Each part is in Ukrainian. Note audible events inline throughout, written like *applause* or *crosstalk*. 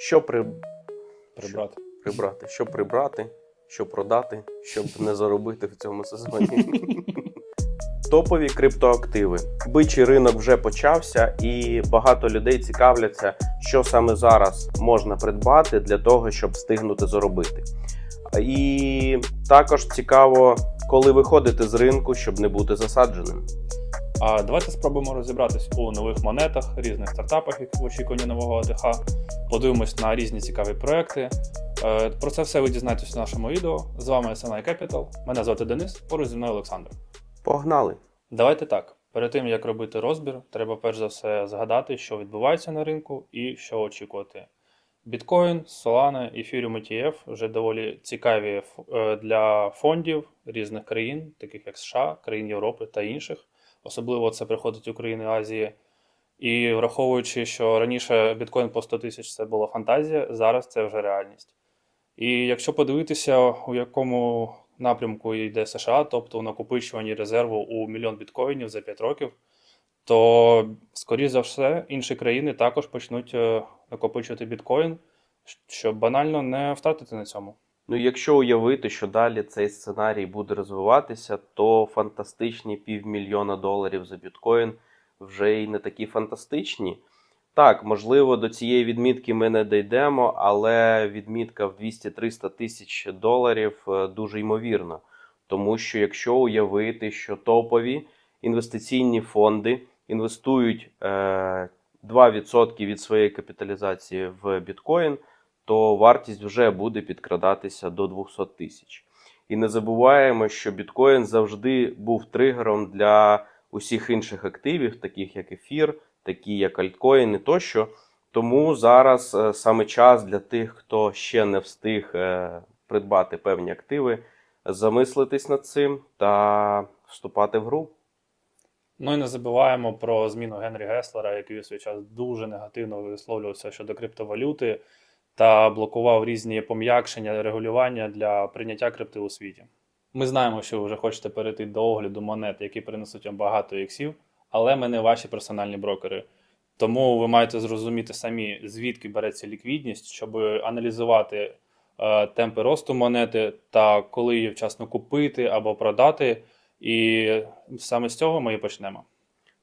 Що при... Прибрати. прибрати? Що прибрати, що продати, щоб *laughs* не заробити в цьому сезоні. Топові криптоактиви. Бичий ринок вже почався, і багато людей цікавляться, що саме зараз можна придбати для того, щоб встигнути заробити. І також цікаво, коли виходити з ринку, щоб не бути засадженим. А давайте спробуємо розібратись у нових монетах, різних стартапах, які в очікуванні нового АТХ. Подивимось на різні цікаві проекти. Е, Про це все ви дізнаєтесь у нашому відео. З вами SNI Capital. Мене звати Денис, поруч зі мною Олександр. Погнали! Давайте так. Перед тим як робити розбір, треба перш за все згадати, що відбувається на ринку і що очікувати. Біткоін, Solana, Ethereum ETF вже доволі цікаві е, для фондів різних країн, таких як США, країн Європи та інших. Особливо це приходить у країни Азії. І враховуючи, що раніше біткоін по 100 тисяч це була фантазія, зараз це вже реальність. І якщо подивитися, у якому напрямку йде США, тобто у накопичуванні резерву у мільйон біткоїнів за 5 років, то, скоріш за все, інші країни також почнуть е, накопичувати біткоін, щоб банально не втратити на цьому. Ну, якщо уявити, що далі цей сценарій буде розвиватися, то фантастичні півмільйона доларів за біткоін вже й не такі фантастичні. Так, можливо, до цієї відмітки ми не дійдемо, але відмітка в 200-300 тисяч доларів е, дуже ймовірна. Тому що якщо уявити, що топові інвестиційні фонди інвестують е, 2% від своєї капіталізації в біткоін, то вартість вже буде підкрадатися до 200 тисяч. І не забуваємо, що біткоін завжди був тригером для усіх інших активів, таких як ефір, такі як альткоїни тощо. Тому зараз е, саме час для тих, хто ще не встиг е, придбати певні активи, замислитись над цим та вступати в гру. Ну і не забуваємо про зміну Генрі Геслера, який у свій час дуже негативно висловлювався щодо криптовалюти та блокував різні пом'якшення регулювання для прийняття крипти у світі. Ми знаємо, що ви вже хочете перейти до огляду монет, які принесуть вам багато іксів, але ми не ваші персональні брокери. Тому ви маєте зрозуміти самі, звідки береться ліквідність, щоб аналізувати е, темпи росту монети та коли її вчасно купити або продати. І саме з цього ми і почнемо.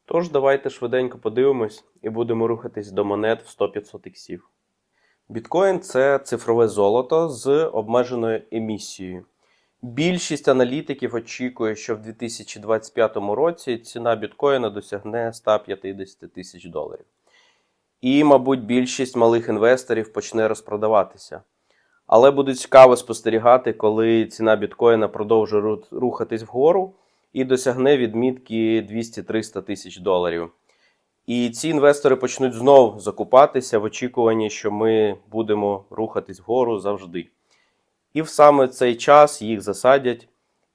Тож давайте швиденько подивимось і будемо рухатись до монет в 100-500 іксів. Біткоін це цифрове золото з обмеженою емісією. Більшість аналітиків очікує, що в 2025 році ціна біткоїна досягне 150 тисяч доларів. І, мабуть, більшість малих інвесторів почне розпродаватися. Але буде цікаво спостерігати, коли ціна біткоїна продовжує рухатись вгору і досягне відмітки 200-300 тисяч доларів. І ці інвестори почнуть знов закупатися в очікуванні, що ми будемо рухатись вгору завжди. І в саме цей час їх засадять,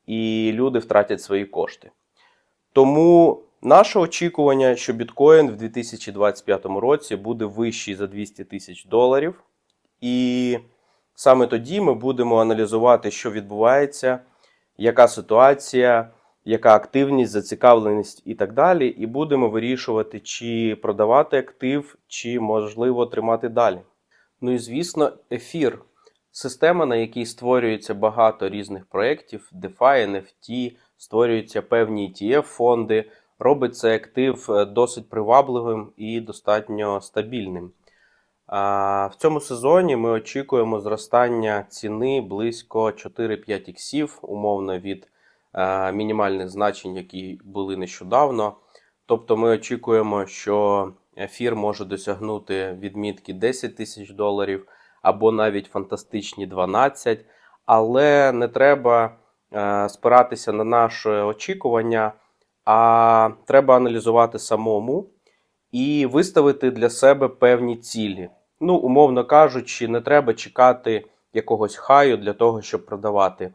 і люди втратять свої кошти. Тому наше очікування, що біткоін в 2025 році буде вищий за 200 тисяч доларів. І саме тоді ми будемо аналізувати, що відбувається, яка ситуація, яка активність, зацікавленість і так далі. І будемо вирішувати, чи продавати актив, чи можливо тримати далі. Ну і звісно, ефір. Система, на якій створюється багато різних проєктів, DeFi, NFT, створюються певні ETF-фонди, робить цей актив е, досить привабливим і достатньо стабільним. В цьому сезоні ми очікуємо зростання ціни близько 4-5 іксів, умовно від мінімальних значень, які були нещодавно. Тобто ми очікуємо, що ефір може досягнути відмітки 10 тисяч доларів або навіть фантастичні 12, але не треба е, спиратися на наше очікування, а треба аналізувати самому і виставити для себе певні цілі. Ну, умовно кажучи, не треба чекати якогось хаю для того, щоб продавати.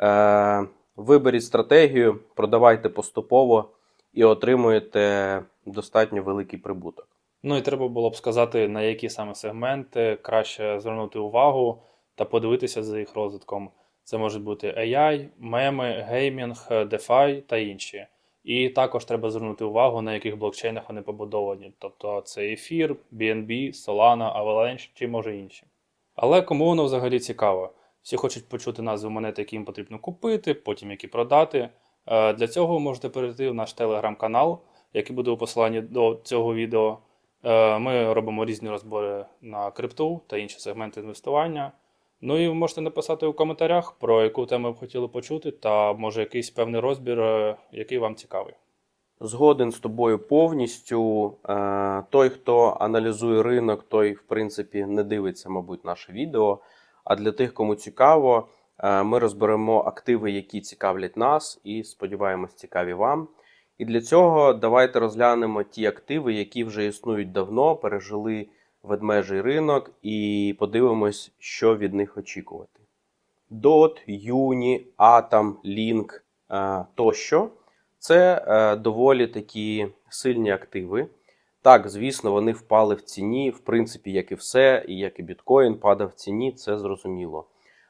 Е, виберіть стратегію, продавайте поступово і отримуєте достатньо великий прибуток. Ну і треба було б сказати, на які саме сегменти краще звернути увагу та подивитися за їх розвитком. Це можуть бути AI, меми, геймінг, DeFi та інші. І також треба звернути увагу, на яких блокчейнах вони побудовані. Тобто це Ефір, BNB, Solana, Avalanche чи може інші. Але кому воно взагалі цікаво? Всі хочуть почути назви монет, які їм потрібно купити, потім які продати. Е, Для цього ви можете перейти в наш телеграм-канал, який буде у посиланні до цього відео. Е, Ми робимо різні розбори на крипту та інші сегменти інвестування. Ну і ви можете написати у коментарях, про яку тему б хотіли почути, та може якийсь певний розбір, е, який вам цікавий. Згоден з тобою повністю. Той, хто аналізує ринок, той, в принципі, не дивиться, мабуть, наше відео. А для тих, кому цікаво, е, ми розберемо активи, які цікавлять нас, і сподіваємось, цікаві вам. І для цього давайте розглянемо ті активи, які вже існують давно, пережили ведмежий ринок, і подивимось, що від них очікувати. DOT, Uni, Atom, Link е, тощо. Це е, доволі такі сильні активи. Так, звісно, вони впали в ціні, в принципі, як і все, і як і біткоін падав в ціні, це зрозуміло.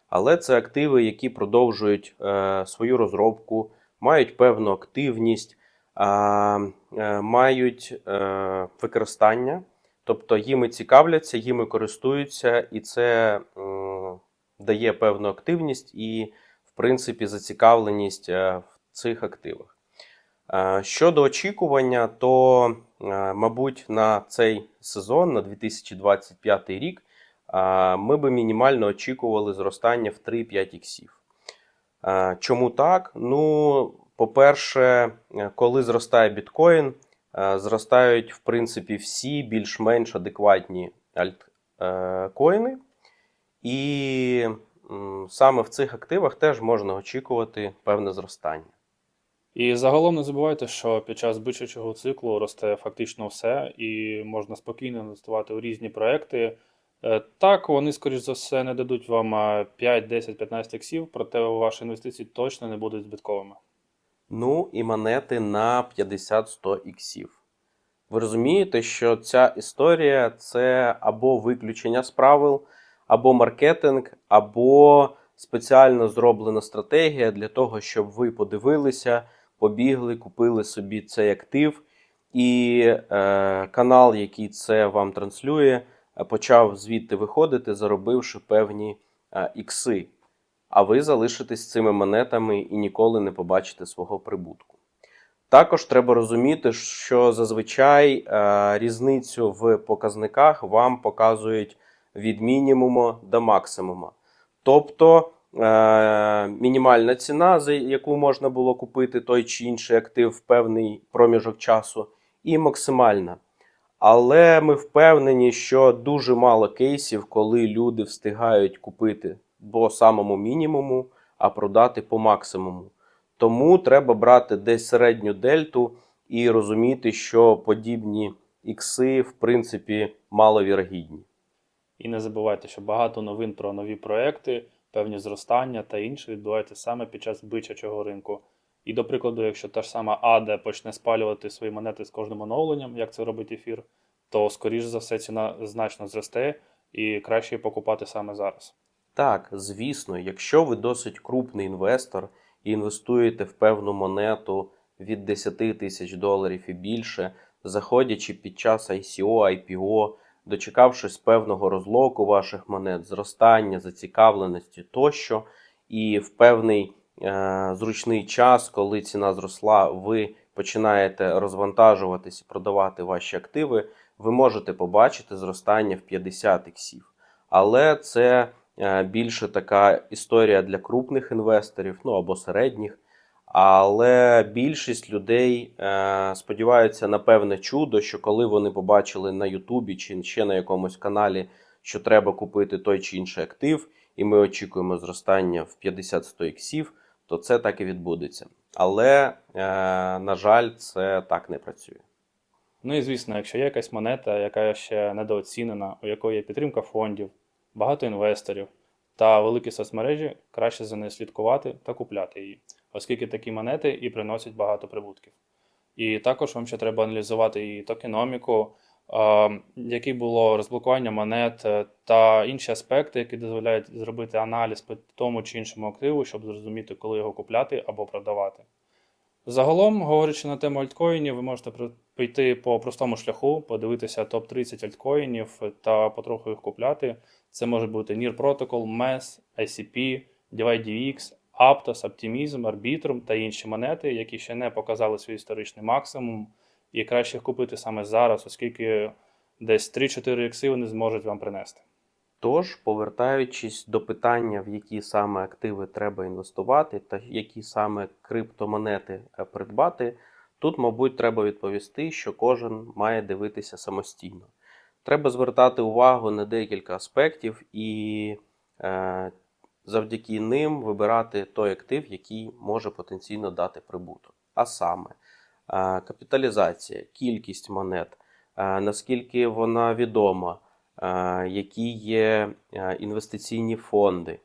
Але це активи, які продовжують е, свою розробку, мають певну активність, е, е, мають е, використання, тобто їми цікавляться, їми користуються, і це м, дає певну активність і, в принципі, зацікавленість е, в цих активах. Е, Щодо очікування, то, е, мабуть, на цей сезон, на 2025 рік, е, ми би мінімально очікували зростання в 3-5 іксів. Чому так? Ну, по-перше, коли зростає біткоін, зростають, в принципі, всі більш-менш адекватні альткоїни. І саме в цих активах теж можна очікувати певне зростання. І загалом не забувайте, що під час бичачого циклу росте фактично все, і можна спокійно інвестувати у різні проекти. Е, Так, вони, скоріш за все, не дадуть вам е, 5, 10, 15 іксів, проте ваші інвестиції точно не будуть збитковими. Ну і монети на 50-100 іксів. Ви розумієте, що ця історія це або виключення з правил, або маркетинг, або спеціально зроблена стратегія для того, щоб ви подивилися, побігли, купили собі цей актив, і е, канал, який це вам транслює, е, почав звідти виходити, заробивши певні е, ікси а ви залишитесь цими монетами і ніколи не побачите свого прибутку. Також треба розуміти, що зазвичай е, різницю в показниках вам показують від мінімуму до максимуму. Тобто мінімальна ціна, за яку можна було купити той чи інший актив в певний проміжок часу, і максимальна. Але ми впевнені, що дуже мало кейсів, коли люди встигають купити по самому мінімуму, а продати по максимуму. Тому треба брати десь середню дельту і розуміти, що подібні ікси, в принципі, маловірогідні. І не забувайте, що багато новин про нові проекти, певні зростання та інше відбуваються саме під час бичачого ринку. І, до прикладу, якщо та ж сама ADA почне спалювати свої монети з кожним оновленням, як це робить ефір, то, скоріш за все, ціна значно зросте і краще її покупати саме зараз. Так, звісно, якщо ви досить крупний інвестор і інвестуєте в певну монету від 10 тисяч доларів і більше, заходячи під час ICO, IPO, дочекавшись певного розлоку ваших монет, зростання, зацікавленості тощо, і в певний е, зручний час, коли ціна зросла, ви починаєте розвантажуватись і продавати ваші активи, ви можете побачити зростання в 50 іксів. Але це е, більше така історія для крупних інвесторів, ну або середніх. Але більшість людей е, сподіваються на певне чудо, що коли вони побачили на Ютубі чи ще на якомусь каналі, що треба купити той чи інший актив, і ми очікуємо зростання в 50-100 іксів, то це так і відбудеться. Але, е, на жаль, це так не працює. Ну і звісно, якщо є якась монета, яка ще недооцінена, у якої є підтримка фондів, багато інвесторів та великі соцмережі, краще за нею слідкувати та купляти її, оскільки такі монети і приносять багато прибутків. І також вам ще треба аналізувати і токеноміку, яке було розблокування монет е, та інші аспекти, які дозволяють зробити аналіз по тому чи іншому активу, щоб зрозуміти, коли його купляти або продавати. Загалом, говорячи на тему альткоїнів, ви можете при- прийти по простому шляху, подивитися топ-30 альткоїнів та потроху їх купляти. Це може бути NIR Protocol, MES, ICP, DYDX, Aptos, Optimism, Arbitrum та інші монети, які ще не показали свій історичний максимум. І краще їх купити саме зараз, оскільки десь 3-4 ікси вони зможуть вам принести. Тож, повертаючись до питання, в які саме активи треба інвестувати та які саме криптомонети е, придбати, тут, мабуть, треба відповісти, що кожен має дивитися самостійно. Треба звертати увагу на декілька аспектів і е, завдяки ним вибирати той актив, який може потенційно дати прибуток. А саме е, капіталізація, кількість монет, е, наскільки вона відома е, які є е, інвестиційні фонди е,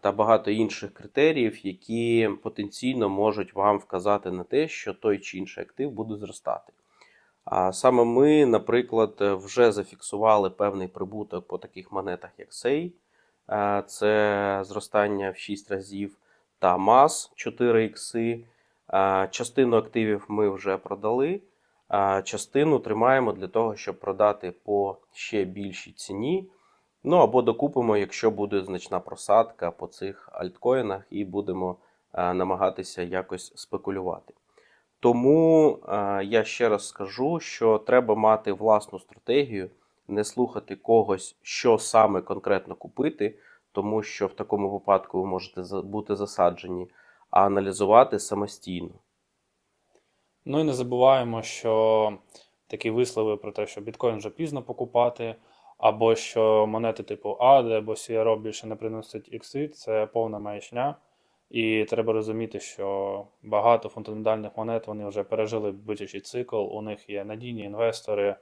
та багато інших критеріїв, які потенційно можуть вам вказати на те, що той чи інший актив буде зростати. А саме ми, наприклад, е, вже зафіксували певний прибуток по таких монетах, як SEI, е, це зростання в 6 разів, та MAS 4 ікси. Е, Частину активів ми вже продали, а частину тримаємо для того, щоб продати по ще більшій ціні. Ну або докупимо, якщо буде значна просадка по цих альткоїнах, і будемо е, намагатися якось спекулювати. Тому е, я ще раз скажу, що треба мати власну стратегію, не слухати когось, що саме конкретно купити, тому що в такому випадку ви можете бути засаджені, а аналізувати самостійно. Ну і не забуваємо, що такі вислови про те, що біткоін вже пізно покупати, або що монети типу ADA або CRO більше не приносять ікси, це повна маячня. І треба розуміти, що багато фундаментальних монет вони вже пережили битячий цикл, у них є надійні інвестори,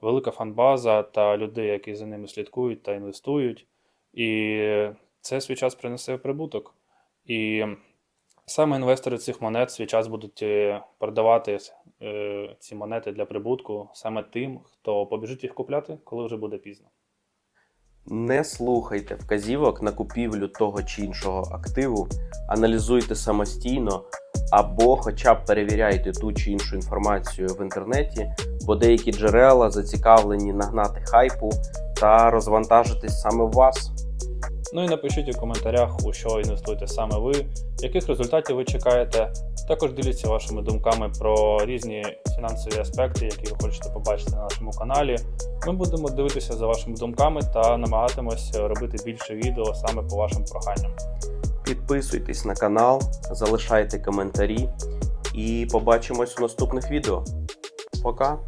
велика фанбаза та люди, які за ними слідкують та інвестують. І це свій час принесе прибуток. І Саме інвестори цих монет свій час будуть е, продавати е, ці монети для прибутку саме тим, хто побіжить їх купляти, коли вже буде пізно. Не слухайте вказівок на купівлю того чи іншого активу, аналізуйте самостійно або хоча б перевіряйте ту чи іншу інформацію в інтернеті, бо деякі джерела зацікавлені нагнати хайпу та розвантажитись саме в вас. Ну і напишіть у коментарях, у що інвестуєте саме ви, яких результатів ви чекаєте. Також діліться вашими думками про різні фінансові аспекти, які ви хочете побачити на нашому каналі. Ми будемо дивитися за вашими думками та намагатимося робити більше відео саме по вашим проханням. Підписуйтесь на канал, залишайте коментарі і побачимось у наступних відео. Пока!